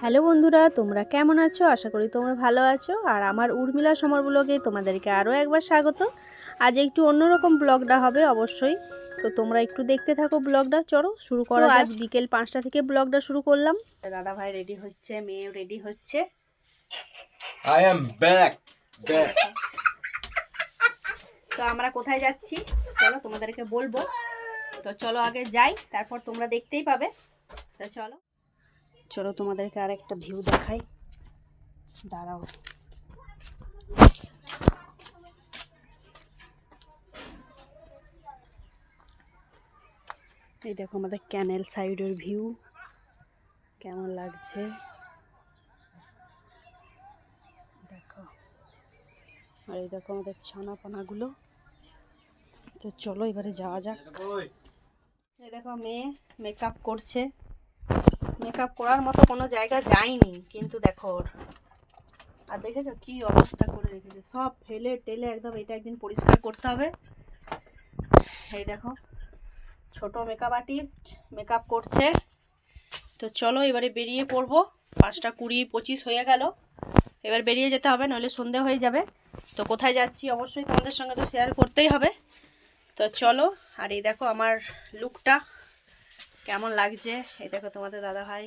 Hello বন্ধুরা তোমরা কেমন আছো? আশা করি তোমরা ভালো আছো। আর আমার উর্মিলা সমর ব্লগে তোমাদেরকে আরও একবার স্বাগত। আজ একটু অন্যরকম ব্লগটা হবে অবশ্যই। তো তোমরা একটু দেখতে থাকো ব্লগটা। চলো শুরু করো আজ বিকেল পাঁচটা থেকে ব্লগটা শুরু করলাম। দাদা ভাই রেডি হচ্ছে মেয়ে রেডি হচ্ছে। Am back. Back. তো আমরা কোথায় যাচ্ছি? চলো তোমাদেরকে বলব। তো চলো আগে যাই তারপর তোমরা দেখতেই পাবে। তো চলো। চলো তোমাদেরকে আর একটা ভিউ দেখাই। দাঁড়াও। এই দেখো আমাদের ক্যানেল সাইডের ভিউ কেমন লাগছে? দেখো। আর এই দেখো আমাদের ছানা পানাগুলো তো চলো এবারে যাওয়া যাক। এই দেখো মেয়ে মেকআপ করছে। মেকআপ করার মতো কোনো জায়গা যায়নি, কিন্তু দেখো আর দেখেছ কি অবস্থা করে রেখেছে? সব ফেলে টেলে একদম এটা একদিন পরিষ্কার করতে হবে। এই দেখো, ছোট মেকআপ আর্টিস্ট মেকআপ করছে। তো চলো এবারে বেরিয়ে পড়ব। পাঁচটা কুড়ি পঁচিশ হয়ে গেল। এবার বেরিয়ে যেতে হবে, নইলে সন্ধে হয়ে যাবে। তো কোথায় যাচ্ছি অবশ্যই তোমাদের সঙ্গে তো শেয়ার করতেই হবে। তো চলো, আর এই দেখো আমার লুকটা কেমন লাগছে? এই দেখো তোমাদের দাদা ভাই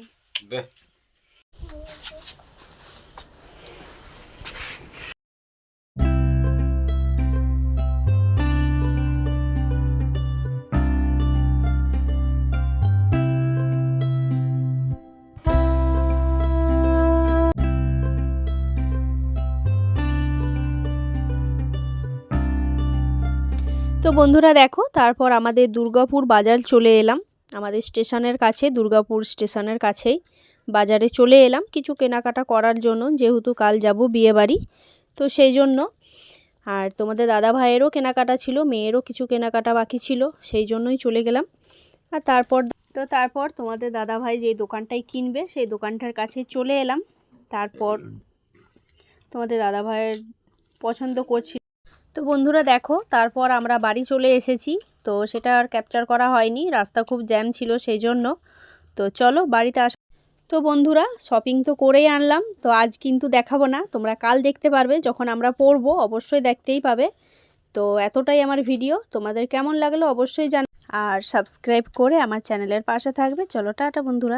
তো বন্ধুরা দেখো তারপর আমাদের দুর্গাপুর বাজার চলে এলাম। আমাদের স্টেশনের কাছে দুর্গাপুর স্টেশনের কাছেই বাজারে চলে এলাম। কিছু কেনাকাটা করার জন্য, যেহেতু কাল যাব বিয়ে বাড়ি তো সেই জন্য। আর তোমাদের দাদা ভাইয়েরও কেনাকাটা ছিল, মেয়েরও কিছু কেনাকাটা বাকি ছিল, সেই জন্যই চলে গেলাম। আর তারপর, তো তারপর তোমাদের দাদা ভাই যেই দোকানটাই কিনবে, সেই দোকানটার কাছে চলে এলাম। তারপর তোমাদের দাদা ভাইয়ের পছন্দ করছিল তো বন্ধুরা দেখো, তারপর আমরা বাড়ি চলে এসেছি। তো সেটা আর ক্যাপচার করা হয়নি, রাস্তা খুব জ্যাম ছিল সেই জন্য তো চলো বাড়িতে আস তো বন্ধুরা শপিং তো করেই আনলাম। তো আজ কিন্তু দেখাবো না, তোমরা কাল দেখতে পারবে, যখন আমরা পড়ব অবশ্যই দেখতেই পাবে। তো এতটাই আমার ভিডিও তোমাদের কেমন লাগল অবশ্যই জান আর সাবস্ক্রাইব করে আমার চ্যানেলের পাশে থাকবে। চলো টাটা বন্ধুরা।